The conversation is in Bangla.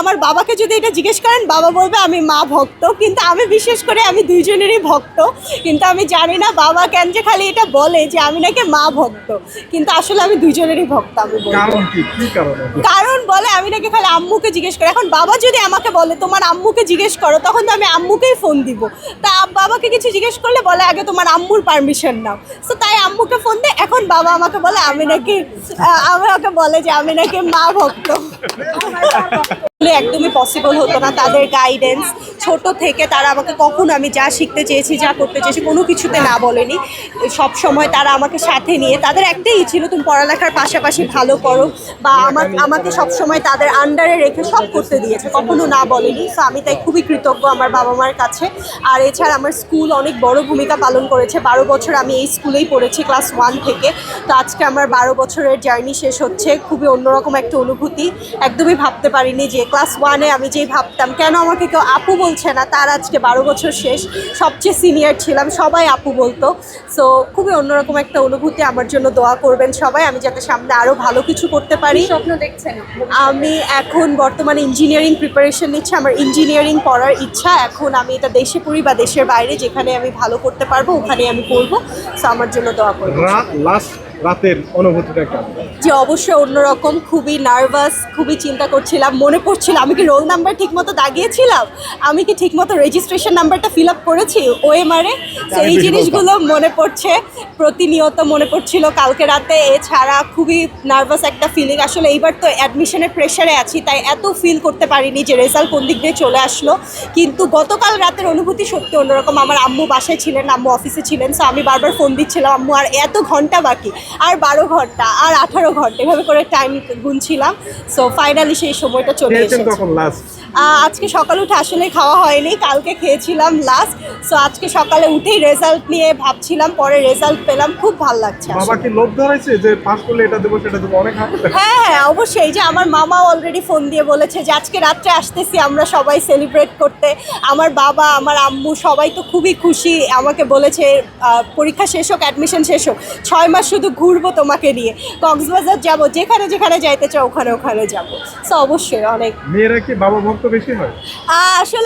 আমার বাবাকে যদি এটা জিজ্ঞেস করেন বাবা বলবে আমি মা ভক্ত। কিন্তু আমি বিশেষ করে আমি দুইজনেরই ভক্ত। কিন্তু আমি জানি না বাবা কেন যে খালি এটা বলে যে আমি নাকি মা ভক্ত। কিন্তু আসলে আমি দুইজনেরই ভক্ত আমি বলব কারণ বলে আমি নাকি খালি আম্মুকে জিজ্ঞেস করি। এখন বাবা যদি আমাকে বলে তোমার আম্মুকে জিজ্ঞেস করো তখন তো আমি আম্মুকেই ফোন দিব। তা বাবাকে কিছু জিজ্ঞেস করলে বলে আগে তোমার আম্মুর পারমিশন নাও। তো তাই আম্মুকে ফোন দেয় এখন বাবা আমাকে বলে আমি নাকি আমাকে বলে যে আমি নাকি মা ভক্ত। আসলে একদমই পসিবল হতো না তাদের গাইডেন্স ছোট থেকে তারা আমাকে কখনো আমি যা শিখতে চেয়েছি, যা করতে চেয়েছি কোনো কিছুতে না বলেনি। সব সময় তারা আমাকে সাথে নিয়ে, তাদের একটাই ছিল, তুমি পড়ালেখার পাশাপাশি ভালো করো। বা আমার, আমাকে সব সময় তাদের আন্ডারে রেখে সব করতে দিয়েছে, কখনো না বলেনি। তো আমি তাই খুবই কৃতজ্ঞ আমার বাবা মার কাছে। আর এছাড়া আমার স্কুল অনেক বড় ভূমিকা পালন করেছে। বারো বছর আমি এই স্কুলেই পড়েছি ক্লাস ওয়ান থেকে। তো আজকে আমার বারো বছরের জার্নি শেষ হচ্ছে। খুবই অন্যরকম একটা অনুভূতি। একদমই ভাবতে পারিনি যে ক্লাস ওয়ানে আমি যেই ভাবতাম কেন আমাকে কেউ আপু বলছে না? তার আজকে বারো বছর শেষ সবচেয়ে সিনিয়র ছিলাম সবাই আপু বলতো। সো খুবই অন্যরকম একটা অনুভূতি আমার জন্য দোয়া করবেন সবাই আমি যাতে সামনে আরও ভালো কিছু করতে পারি। স্বপ্ন দেখছেন আমি এখন বর্তমানে ইঞ্জিনিয়ারিং প্রিপারেশন নিচ্ছি আমার ইঞ্জিনিয়ারিং পড়ার ইচ্ছা। এখন আমি এটা দেশে পড়ি বা দেশের বাইরে যেখানে আমি ভালো করতে পারব ওখানে আমি করব সো আমার জন্য দোয়া করব লাস্ট রাতের অনুভূতিটা কেমন? যে অবশ্যই অন্যরকম। খুবই নার্ভাস খুবই চিন্তা করছিলাম মনে পড়ছিল আমি কি রোল নাম্বার ঠিকমতো দাগিয়েছিলাম? আমি কি ঠিকমতো রেজিস্ট্রেশন নাম্বারটা ফিল আপ করেছি? ওএমআরে তো এই জিনিসগুলো মনে পড়ছে। প্রতিনিয়ত মনে পড়ছিল কালকে রাতে। এছাড়া খুবই নার্ভাস একটা ফিলিং আসলে এইবার তো অ্যাডমিশনের প্রেশারে আছি তাই এত ফিল করতে পারিনি যে রেজাল্ট কোন দিক দিয়ে চলে আসলো। কিন্তু গতকাল রাতের অনুভূতি সত্যি অন্যরকম। আমার আম্মু বাসায় ছিলেন আম্মু অফিসে ছিলেন সো আমি বারবার ফোন দিচ্ছিলাম আম্মু আর এত ঘণ্টা বাকি? আর বারো ঘণ্টা আর আঠারো ঘণ্টা। এভাবে করে টাইম গুনছিলাম। সো ফাইনালি সেই সময়টা চলে এসেছে। আজকে সকালে উঠে আসলে খাওয়া হয়নি কালকে খেয়েছিলাম লাস্ট সো আজকে সকালে উঠেই রেজাল্ট নিয়ে ভাবছিলাম পরে রেজাল্ট পেলাম খুব ভালো লাগছে বাবা কি লোভ ধরাইছে যে পাস করলে এটা দেবো সেটা দেবো? অনেক হ্যাঁ হ্যাঁ অবশ্যই। যে আমার মামা অলরেডি ফোন দিয়ে বলেছে যে আজকে রাত্রে আসতেছি আমরা সবাই সেলিব্রেট করতে। আমার বাবা আমার আম্মু সবাই তো খুবই খুশি। আমাকে বলেছে পরীক্ষা শেষ হোক অ্যাডমিশন শেষ হোক ছয় মাস শুধু ঘুরবো তোমাকে নিয়ে। কক্সবাজার যাব যেখানে যেখানে যাইতে চাও ওখানে ওখানে যাব। সো অবশ্যই অনেক মেয়েরা কি বাবা ভক্ত বেশি হয়। আসলে